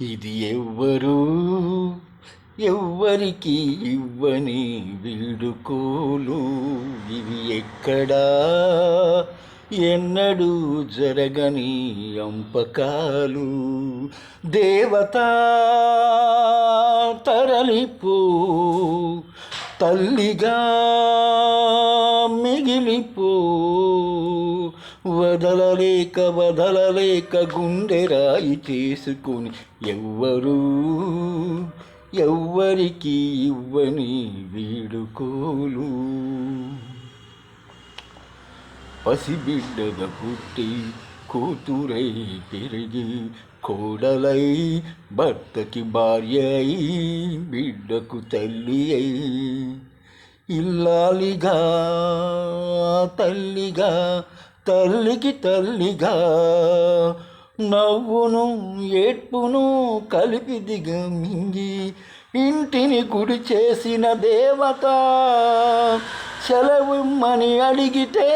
ఇది ఎవ్వరు ఎవ్వరికి ఇవ్వని వీడుకోలు. ఇవి ఎక్కడా? ఎన్నడూ జరగని అంపకాలు. దేవత తరలిపో తల్లిగా మిగిలిపో. వదలలేక వదలలేక గుండెరాయి చేసుకుని ఎవ్వరు ఎవ్వరికి ఇవ్వని వీడుకోలు పసిబిడ్డగా పుట్టి కూతురై పెరిగి కోడలై భర్తకి భార్య అయి బిడ్డకు తల్లి అయి ఇల్లాలిగా తల్లిగా తల్లికి తల్లిగా నవ్వును ఏడ్పును కలిపి దిగమింగి ఇంటిని గుడి చేసిన దేవత సెలవుమ్మని అడిగితే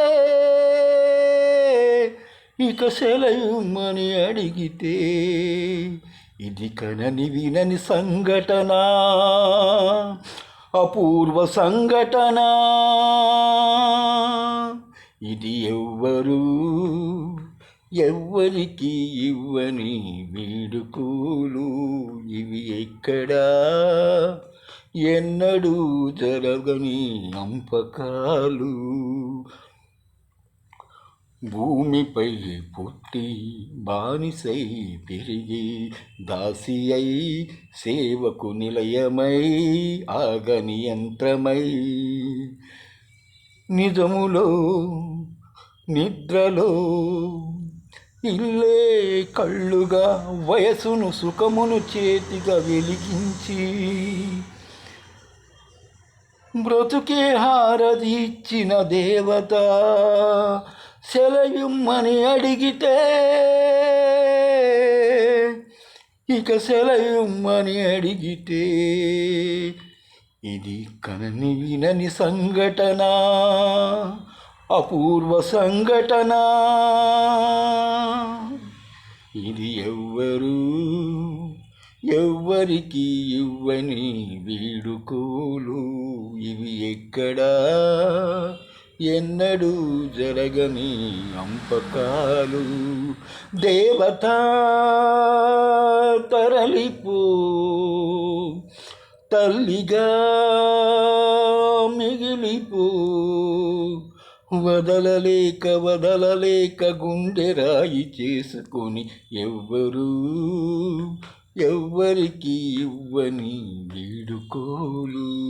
ఇక సెలవుమ్మని అడిగితే ఇది కనని వినని సంఘటన? అపూర్వ సంఘటన? ఇది ఎవ్వరు ఎవ్వరికి ఇవ్వని వీడుకోలు. ఇవి ఎక్కడా? ఎన్నడూ జరగని అంపకాలు భూమిపై పుట్టి బానిసై పెరిగి దాసి అయి సేవకు నిలయమై ఆగని యంత్రమై నిజములో నిద్రలో ఇల్లే కళ్ళుగా వయసును సుఖమును చేతిగా వెలిగించి బ్రతుకే హారది ఇచ్చిన దేవత సెలయుమ్మని అడిగితే ఇక సెలయుమ్మని అడిగితే ఇది కనని వినని సంఘటన అపూర్వ సంఘటన? ఇది ఎవ్వరు ఎవ్వరికి ఇవ్వని వీడుకోలు. ఇవి ఎక్కడా? ఎన్నడూ జరగని అంపకాలు. దేవత తరలిపో తల్లిగా మిగిలిపో. వదలలేక వదలలేక గుండె రాయి చేసుకొని ఎవ్వరూ ఎవ్వరికి ఇవ్వని వీడుకోలు.